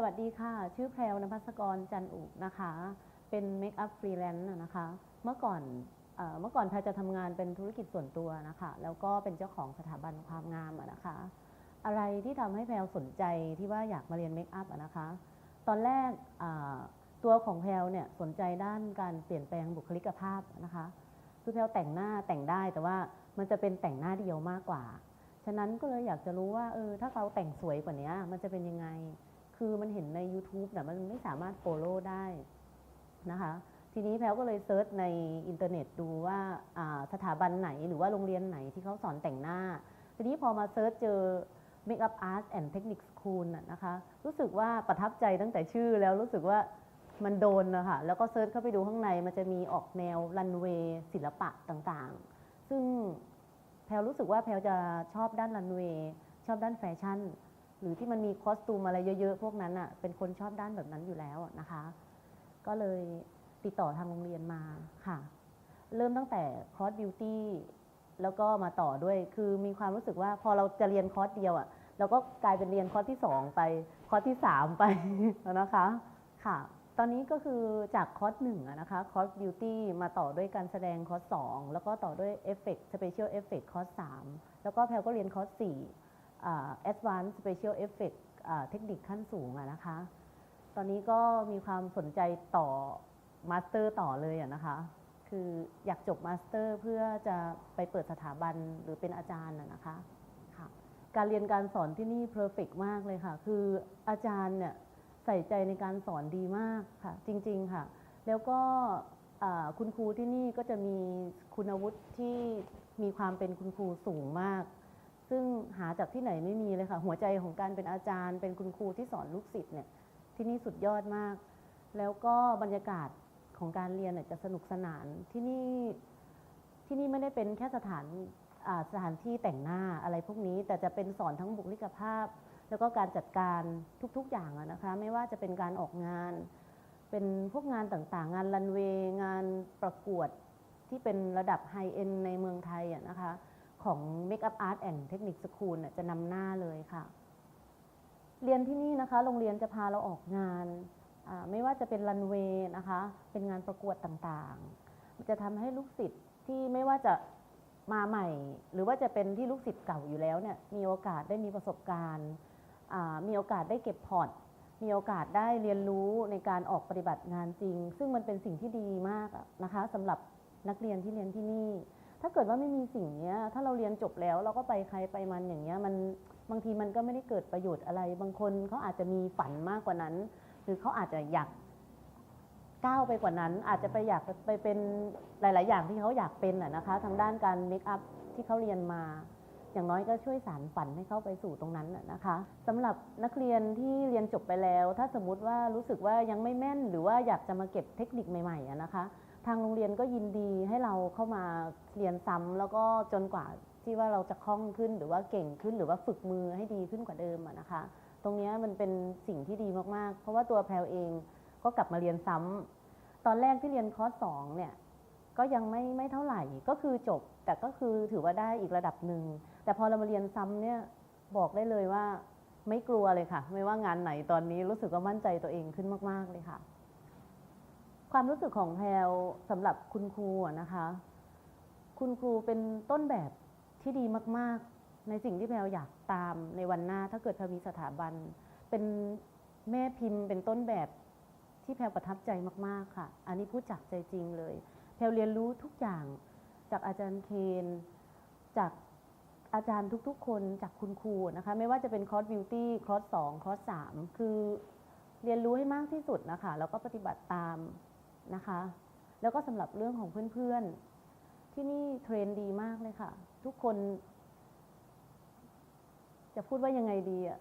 สวัสดีค่ะ ชื่อแพรวนภัสกรจันอุนะคะ เป็นเมคอัพฟรีแลนซ์นะคะ เมื่อก่อนเมื่อก่อนแพรจะทำงานเป็นธุรกิจส่วนตัวนะคะ แล้วก็เป็นเจ้าของสถาบันความงามนะคะ อะไรที่ทำให้แพรวสนใจที่ว่าอยากมาเรียนเมคอัพนะคะ ตอนแรกตัวของแพรวเนี่ยสนใจด้านการเปลี่ยนแปลงบุคลิกภาพนะคะคือแพรวแต่งหน้าแต่งได้แต่ว่ามันจะเป็นแต่งหน้าเดียวมากกว่า ฉะนั้นก็เลยอยากจะรู้ว่าเออถ้าเราแต่งสวยกว่านี้มันจะเป็นยังไง คือมันเห็นใน YouTube แต่มันไม่สามารถ follow ได้นะคะ ทีนี้แพลวก็เลยเซิร์ชในอินเทอร์เน็ตดูว่าสถาบันไหนหรือว่าโรงเรียนไหนที่เขาสอนแต่งหน้า ทีนี้พอมาเซิร์ชเจอ Makeup Art and Technique School นะคะ รู้สึกว่าประทับใจตั้งแต่ชื่อแล้วรู้สึกว่ามันโดนนะคะแล้วก็เซิร์ชเข้าไปดูข้างในมันจะมีออกแนวรันเวย์ศิลปะต่างๆ ซึ่งแพลรู้สึกว่าแพลจะชอบด้านรันเวย์ชอบด้านแฟชั่น หรือที่มันมีคอสตูมอะไรเยอะๆ พวกนั้นอะเป็นคนชอบด้านแบบนั้นอยู่แล้วนะคะ ก็เลยติดต่อทางโรงเรียนมาค่ะ เริ่มตั้งแต่คอร์สบิวตี้แล้วก็มาต่อด้วยคือมีความรู้สึกว่าพอเราจะเรียนคอร์สเดียวอะเราก็กลายเป็นเรียนคอร์สที่ 2 ไปคอร์สที่ 3 ไปนะคะค่ะ ตอนนี้ก็คือจากคอร์สหนึ่งนะคะคอร์สบิวตี้มาต่อด้วยการแสดงคอร์สสองแล้วก็ต่อด้วยเอฟเฟกต์สเปเชียลเอฟเฟกต์คอร์สสามแล้วก็แพลก็เรียนคอร์สสี่ Advanced Special Effect อ่าเทคนิคขั้นสูงอะนะคะ ตอนนี้ก็มีความสนใจต่อมาสเตอร์ต่อเลยอะนะคะ คืออยากจบมาสเตอร์เพื่อจะไปเปิดสถาบันหรือเป็นอาจารย์อะนะคะค่ะการเรียนการสอนที่นี่เพอร์เฟกมากเลยค่ะ คืออาจารย์เนี่ยใส่ใจในการสอนดีมากค่ะ จริง ๆค่ะ แล้วก็คุณครูที่นี่ก็จะมีคุณวุฒิที่มีความเป็นคุณครูสูงมาก ซึ่งหาจากที่ไหนไม่มีเลยค่ะ หัวใจของการเป็นอาจารย์ เป็นคุณครูที่สอนลูกศิษย์เนี่ยที่นี่สุดยอดมาก แล้วก็บรรยากาศของการเรียนเนี่ยจะสนุกสนานที่นี่ที่นี่ไม่ได้เป็นแค่สถานสถานที่แต่งหน้าอะไรพวกนี้ แต่จะเป็นสอนทั้งบุคลิกภาพ แล้วก็การจัดการทุกๆอย่างนะคะ ไม่ว่าจะเป็นการออกงาน เป็นพวกงานต่างๆ งานรันเวย์งานประกวดที่เป็นระดับไฮเอ็นในเมืองไทยนะคะ ของ Makeup Art and Technique School จะนำหน้าเลยค่ะ เรียนที่นี่นะคะ โรงเรียนจะพาเราออกงาน ไม่ว่าจะเป็นรันเวย์นะคะ เป็นงานประกวดต่างๆ จะทำให้ลูกศิษย์ที่ไม่ว่าจะมาใหม่ หรือว่าจะเป็นที่ลูกศิษย์เก่าอยู่แล้วเนี่ย มีโอกาสได้มีประสบการณ์ มีโอกาสได้เก็บพอร์ต มีโอกาสได้เรียนรู้ในการออกปฏิบัติงานจริง ซึ่งมันเป็นสิ่งที่ดีมากนะคะสำหรับนักเรียนที่เรียนที่นี่ ถ้าเกิดว่าไม่มีสิ่งนี้ถ้าเราเรียนจบแล้วเราก็ไปใครไปมันอย่างเงี้ยมันบางทีมันก็ไม่ได้เกิดประโยชน์อะไร บางคนเขาอาจจะมีฝันมากกว่านั้น หรือเขาอาจจะอยากก้าวไปกว่านั้น อาจจะไปอยากไปเป็นหลาย ๆ อย่างที่เขาอยากเป็นอะนะคะ ทางด้านการเมคอัพที่เขาเรียนมา อย่างน้อยก็ช่วยสารฝันให้เขาไปสู่ตรงนั้นนะนะคะสำหรับนักเรียนที่เรียนจบไปแล้ว ถ้าสมมุติว่ารู้สึกว่ายังไม่แม่น หรือว่าอยากจะมาเก็บเทคนิคใหม่ๆอะนะคะ ทางโรงเรียนก็ยินดีให้เราเข้ามาเรียนซ้ำแล้วก็จนกว่าที่ว่าเราจะคล่องขึ้นหรือว่าเก่งขึ้นหรือว่าฝึกมือให้ดีขึ้นกว่าเดิมนะคะ ตรงนี้มันเป็นสิ่งที่ดีมากๆ เพราะว่าตัวแพลวเองก็กลับมาเรียนซ้ำตอนแรกที่เรียนคอร์สสองเนี่ยก็ยังไม่ไม่เท่าไหร่ก็คือจบ แต่ก็คือถือว่าได้อีกระดับหนึ่งแต่พอเรามาเรียนซ้ำเนี่ยบอกได้เลยว่าไม่กลัวเลยค่ะ ไม่ว่างานไหนตอนนี้รู้สึกว่ามั่นใจตัวเองขึ้นมาก ๆเลยค่ะ ความรู้สึกของแพลสำหรับคุณครูนะคะ คุณครูเป็นต้นแบบที่ดีมาก ๆ ในสิ่งที่แพลอยากตามในวันหน้า ถ้าเกิดแพลมีสถาบัน เป็นแม่พิมพ์เป็นต้นแบบที่แพลประทับใจมาก ๆ ค่ะ อันนี้พูดจากใจจริงเลย แพลเรียนรู้ทุกอย่างจากอาจารย์เคน จากอาจารย์ทุก ๆ คนจากคุณครูนะคะ ไม่ว่าจะเป็นคอร์สบิวตี้คอร์สสองคอร์สสามคือเรียนรู้ให้มากที่สุดนะคะ แล้วก็ปฏิบัติตาม นะคะ แล้วก็สำหรับเรื่องของเพื่อนๆ ที่นี่เทรนดีมากเลยค่ะ ทุกคน จะพูดว่ายังไงดีอะ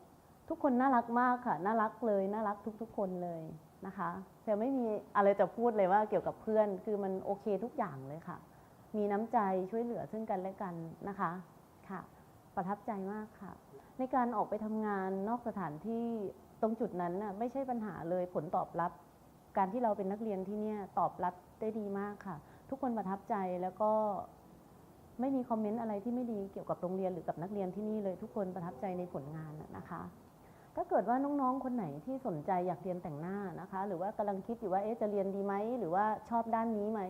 ทุกคนน่ารักมากค่ะ น่ารักเลย น่ารักทุก ๆ คนเลยนะคะแต่ไม่มีอะไรจะพูดเลยว่าเกี่ยวกับเพื่อน คือมันโอเคทุกอย่างเลยค่ะ มีน้ำใจช่วยเหลือซึ่งกันและกันนะคะค่ะ ประทับใจมากค่ะ ในการออกไปทำงานนอกสถานที่ตรงจุดนั้นน่ะไม่ใช่ปัญหาเลยผลตอบรับ การที่เราเป็นนักเรียนที่เนี่ยตอบรับได้ดีมากค่ะ ทุกคนประทับใจแล้วก็ไม่มีคอมเมนต์อะไรที่ไม่ดีเกี่ยวกับโรงเรียนหรือกับนักเรียนที่นี่เลยทุกคนประทับใจในผลงานนะคะ ถ้าเกิดว่าน้องๆคนไหนที่สนใจอยากเรียนแต่งหน้านะคะ หรือว่ากำลังคิดอยู่ว่าเอ๊ะจะเรียนดีไหมหรือว่าชอบด้านนี้ไหม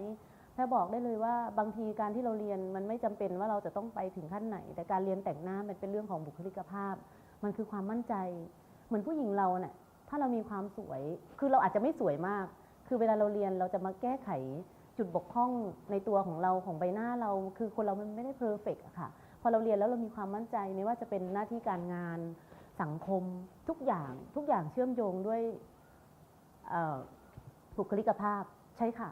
แพรบอกได้เลยว่าบางทีการที่เราเรียนมันไม่จำเป็นว่าเราจะต้องไปถึงขั้นไหน แต่การเรียนแต่งหน้ามันเป็นเรื่องของบุคลิกภาพ มันคือความมั่นใจ เหมือนผู้หญิงเราเนี่ย ถ้าเรามีความสวย คือเราอาจจะไม่สวยมาก คือเวลาเราเรียนเราจะมาแก้ไขจุดบกพร่องในตัวของเราของใบหน้าเรา คือคนเรามันไม่ได้เพอร์เฟกอะค่ะ พอเราเรียนแล้วเรามีความมั่นใจไม่ว่าจะเป็นหน้าที่การงานสังคมทุกอย่างทุกอย่างเชื่อมโยงด้วยบุคลิกภาพใช่ค่ะ